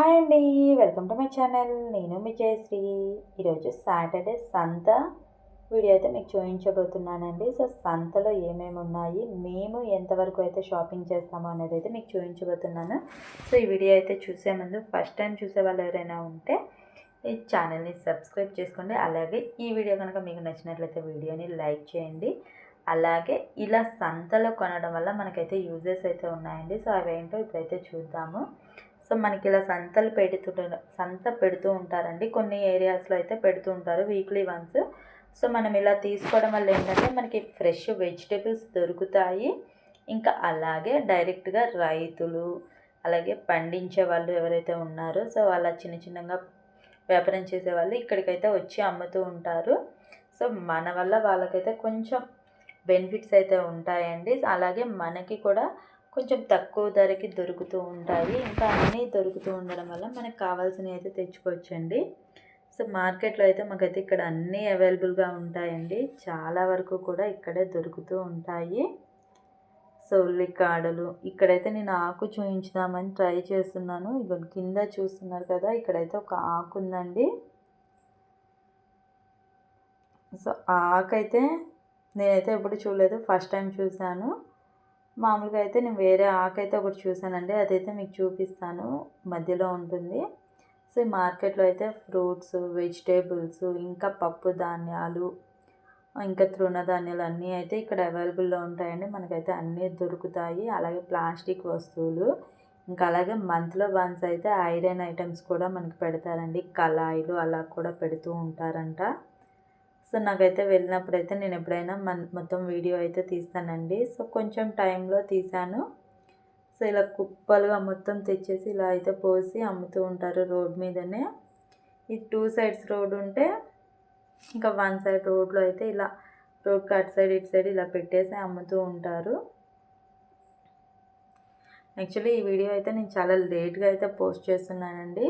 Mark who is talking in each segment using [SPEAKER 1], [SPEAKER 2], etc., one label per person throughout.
[SPEAKER 1] Hi అండి. Welcome to my channel. నేను మీ జయశ్రీ. ఈరోజు సాటర్డే సంత. వీడియో అయితే మీకు చూపించబోతున్నానండి. సో సంతలో ఏమేమి ఉన్నాయి మేము ఎంతవరకు అయితే షాపింగ్ చేస్తామో అనేది అయితే మీకు చూపించబోతున్నాను. సో ఈ వీడియో అయితే చూసే ముందు ఫస్ట్ టైం చూసే వాళ్ళు ఎవరైనా ఉంటే ఈ ఛానల్ని సబ్స్క్రైబ్ చేసుకోండి. అలాగే ఈ వీడియో కనుక మీకు నచ్చినట్లయితే వీడియోని లైక్ చేయండి. అలాగే ఇలా సంతలో కొనడం వల్ల మనకైతే యూజెస్ అయితే ఉన్నాయండి. సో అవేంటో ఇప్పుడైతే చూద్దాము. సో మనకి ఇలా సంతలు పెడుతుంటారు సంత పెడుతూ ఉంటారండి. కొన్ని ఏరియాస్లో అయితే పెడుతూ ఉంటారు వీక్లీ వన్స్. సో మనం ఇలా తీసుకోవడం వల్ల ఏంటంటే మనకి ఫ్రెష్ వెజిటేబుల్స్ దొరుకుతాయి. ఇంకా అలాగే డైరెక్ట్గా రైతులు అలాగే పండించే వాళ్ళు ఎవరైతే ఉన్నారో సో వాళ్ళ చిన్న చిన్నగా వ్యాపారం చేసే వాళ్ళు ఇక్కడికైతే వచ్చి అమ్ముతూ ఉంటారు. సో మన వల్ల వాళ్ళకైతే కొంచెం బెనిఫిట్స్ అయితే ఉంటాయండి. అలాగే మనకి కూడా కొంచెం తక్కువ ధరకి దొరుకుతూ ఉంటాయి. ఇంకా అన్నీ దొరుకుతూ ఉండడం వల్ల మనకు కావాల్సినవి అయితే తెచ్చుకోవచ్చండి. సో మార్కెట్లో అయితే మాకైతే ఇక్కడ అన్నీ అవైలబుల్గా ఉంటాయండి. చాలా వరకు కూడా ఇక్కడే దొరుకుతూ ఉంటాయి. సో ఉల్లికాడలు ఇక్కడైతే నేను ఆకు చూయించుదామని ట్రై చేస్తున్నాను. ఇక కింద చూస్తున్నారు కదా ఇక్కడైతే ఒక ఆకు ఉందండి. సో ఆ ఆకు అయితే నేనైతే ఎప్పుడు చూడలేదు. ఫస్ట్ టైం చూశాను. మామూలుగా అయితే నేను వేరే ఆకైతే ఒకటి చూసానండి అదైతే మీకు చూపిస్తాను. మధ్యలో ఉంటుంది. సో ఈ మార్కెట్లో అయితే ఫ్రూట్స్ వెజిటేబుల్స్ ఇంకా పప్పు ధాన్యాలు ఇంకా తృణధాన్యాలు అన్నీ అయితే ఇక్కడ అవైలబుల్లో ఉంటాయండి. మనకైతే అన్నీ దొరుకుతాయి. అలాగే ప్లాస్టిక్ వస్తువులు ఇంకా అలాగే మంత్లో వన్స్ అయితే ఐరన్ ఐటమ్స్ కూడా మనకి పెడతారండి. కళాయిలు అలా కూడా పెడుతూ ఉంటారంట. సో నాకైతే వెళ్ళినప్పుడు అయితే నేను ఎప్పుడైనా మన మొత్తం వీడియో అయితే తీస్తానండి. సో కొంచెం టైంలో తీశాను. సో ఇలా కుప్పలుగా మొత్తం తెచ్చేసి ఇలా అయితే పోసి అమ్ముతూ ఉంటారు రోడ్ మీదనే. ఈ టూ సైడ్స్ రోడ్ ఉంటే ఇంకా వన్ సైడ్ రోడ్లో అయితే ఇలా రోడ్ అటు సైడ్ ఇటు సైడ్ ఇలా పెట్టేసి అమ్ముతూ ఉంటారు. యాక్చువల్లీ ఈ వీడియో అయితే నేను చాలా లేట్గా అయితే పోస్ట్ చేస్తున్నానండి.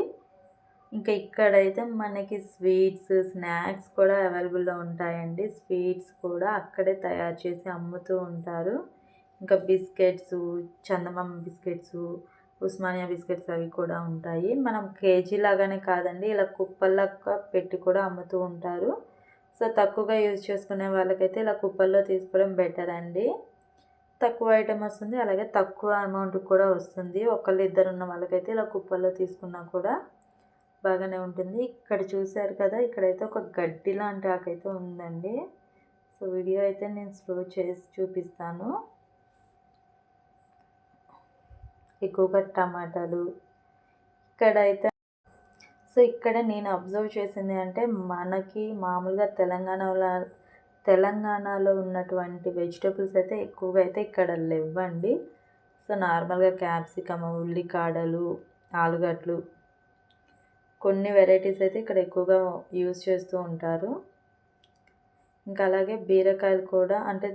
[SPEAKER 1] ఇంకా ఇక్కడైతే మనకి స్వీట్స్ స్నాక్స్ కూడా అవైలబుల్లో ఉంటాయండి. స్వీట్స్ కూడా అక్కడే తయారు చేసి అమ్ముతూ ఉంటారు. ఇంకా biscuits Chandamama biscuits Osmania biscuits అవి కూడా ఉంటాయి. మనం కేజీ లాగానే కాదండి ఇలా కుప్పల్లాగా పెట్టి కూడా అమ్ముతూ ఉంటారు. సో తక్కువగా యూజ్ చేసుకునే వాళ్ళకైతే ఇలా కుప్పల్లో తీసుకోవడం బెటర్ అండి. తక్కువ ఐటమ్ వస్తుంది అలాగే తక్కువ అమౌంట్ కూడా వస్తుంది. ఒకళ్ళు ఇద్దరు ఉన్న వాళ్ళకైతే ఇలా కుప్పల్లో తీసుకున్నా కూడా బాగానే ఉంటుంది. ఇక్కడ చూశారు కదా ఇక్కడైతే ఒక గడ్డి లాంటి ఆకైతే ఉందండి. సో వీడియో అయితే నేను స్లో చేసి చూపిస్తాను. ఎక్కువగా టమాటాలు ఇక్కడైతే సో ఇక్కడ నేను అబ్జర్వ్ చేసింది అంటే మనకి మామూలుగా తెలంగాణలో తెలంగాణలో ఉన్నటువంటి వెజిటేబుల్స్ అయితే ఎక్కువగా అయితే ఇక్కడ లేవండి. సో నార్మల్గా క్యాప్సికమ్ ఉల్లికాడలు ఆలుగడ్డలు కొన్ని వెరైటీస్ అయితే ఇక్కడ ఎక్కువగా యూజ్ చేస్తూ ఉంటారు. ఇంకా అలాగే బీరకాయలు కూడా అంటే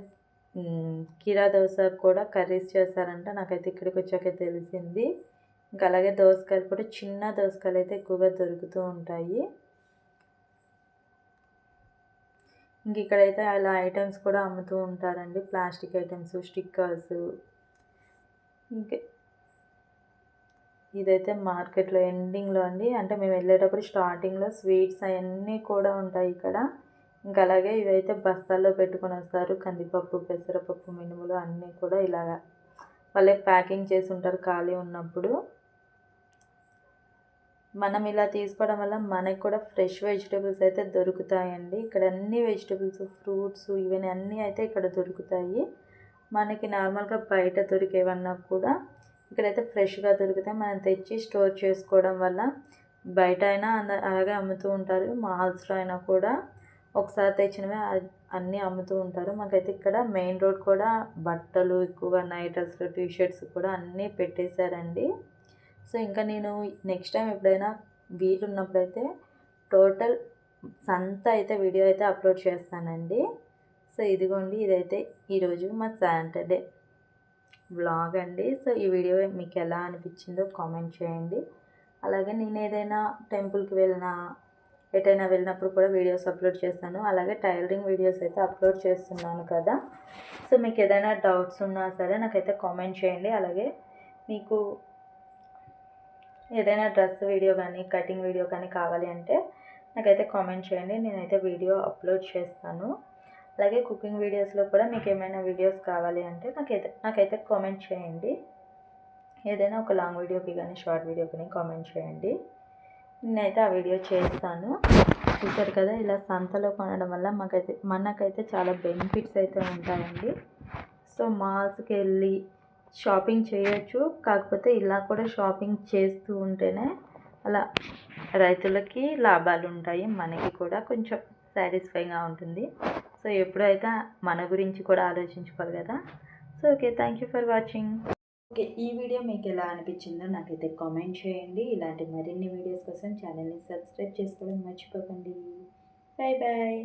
[SPEAKER 1] కీరా దోశ కూడా కర్రీస్ చేస్తారంట. నాకైతే ఇక్కడికి వచ్చాక తెలిసింది. ఇంకా అలాగే దోసకాయలు కూడా చిన్న దోసకాయలు అయితే ఎక్కువగా దొరుకుతూ ఉంటాయి. ఇంక ఇక్కడైతే అలా ఐటమ్స్ కూడా అమ్ముతూ ఉంటారండి. ప్లాస్టిక్ ఐటమ్స్ స్టిక్కర్స్ ఇంకా ఇదైతే మార్కెట్లో ఎండింగ్లో అండి. అంటే మేము వెళ్ళేటప్పుడు స్టార్టింగ్లో స్వీట్స్ అవన్నీ కూడా ఉంటాయి ఇక్కడ. ఇంకా అలాగే ఇవైతే బస్తాల్లో పెట్టుకొని వస్తారు. కందిపప్పు పెసరపప్పు మినుములు అన్నీ కూడా ఇలాగ వాళ్ళే ప్యాకింగ్ చేసి ఉంటారు ఖాళీ ఉన్నప్పుడు. మనం ఇలా తీసుకోవడం వల్ల మనకి కూడా ఫ్రెష్ వెజిటేబుల్స్ అయితే దొరుకుతాయండి. ఇక్కడ అన్ని వెజిటేబుల్స్ ఫ్రూట్స్ ఇవన్నీ అన్నీ అయితే ఇక్కడ దొరుకుతాయి. మనకి నార్మల్గా బయట దొరికేవన్నా కూడా ఇక్కడైతే ఫ్రెష్గా దొరుకుతాయి మనం తెచ్చి స్టోర్ చేసుకోవడం వల్ల బయట అయినా అలాగే అమ్ముతూ ఉంటారు. మాల్స్లో అయినా కూడా ఒకసారి తెచ్చినవి అన్నీ అమ్ముతూ ఉంటారు. మాకైతే ఇక్కడ మెయిన్ రోడ్ కూడా బట్టలు ఎక్కువగా నైట్ డ్రెస్లు టీ షర్ట్స్ కూడా అన్నీ పెట్టేశారండి. సో ఇంకా నేను నెక్స్ట్ టైం ఎప్పుడైనా వీలున్నప్పుడైతే టోటల్ సంత అయితే వీడియో అయితే అప్లోడ్ చేస్తానండి. సో ఇదిగోండి ఇదైతే ఈరోజు మా సాటర్డే. వ్లాగ్ అండి. సో ఈ వీడియో మీకు ఎలా అనిపించిందో కామెంట్ చేయండి. అలాగే నేను ఏదైనా టెంపుల్కి వెళ్ళినా ఎటైనా వెళ్ళినప్పుడు కూడా వీడియోస్ అప్లోడ్ చేస్తాను. అలాగే టైలరింగ్ వీడియోస్ అయితే అప్లోడ్ చేస్తున్నాను కదా. సో మీకు ఏదైనా డౌట్స్ ఉన్నా సరే నాకైతే కామెంట్ చేయండి. అలాగే మీకు ఏదైనా డ్రెస్ వీడియో కానీ కటింగ్ వీడియో కానీ కావాలి అంటే నాకైతే కామెంట్ చేయండి. నేనైతే వీడియో అప్లోడ్ చేస్తాను. అలాగే కుకింగ్ వీడియోస్లో కూడా మీకు ఏమైనా వీడియోస్ కావాలి అంటే నాకైతే నాకైతే కామెంట్ చేయండి. ఏదైనా ఒక లాంగ్ వీడియోకి కానీ షార్ట్ వీడియోకి కానీ కామెంట్ చేయండి. నేనైతే ఆ వీడియో చేస్తాను. చూసారు కదా ఇలా సంతలో కొనడం వల్ల మాకైతే మనకైతే చాలా బెనిఫిట్స్ అయితే ఉంటాయండి. సో మాల్స్కి వెళ్ళి షాపింగ్ చేయొచ్చు. కాకపోతే ఇలా కూడా షాపింగ్ చేస్తూ ఉంటేనే అలా రైతులకి లాభాలు ఉంటాయి మనకి కూడా కొంచెం సాటిస్ఫైగా ఉంటుంది. సో ఎప్పుడైతే మన గురించి కూడా ఆలోచించుకోవాలి కదా. So okay thank you for watching. Okay ఈ వీడియో మీకు ఎలా అనిపించిందో నాకైతే కామెంట్ చేయండి. ఇలాంటి మరిన్ని వీడియోస్ కోసం ఛానల్ని సబ్స్క్రైబ్ చేసుకోవడం మర్చిపోకండి. Bye bye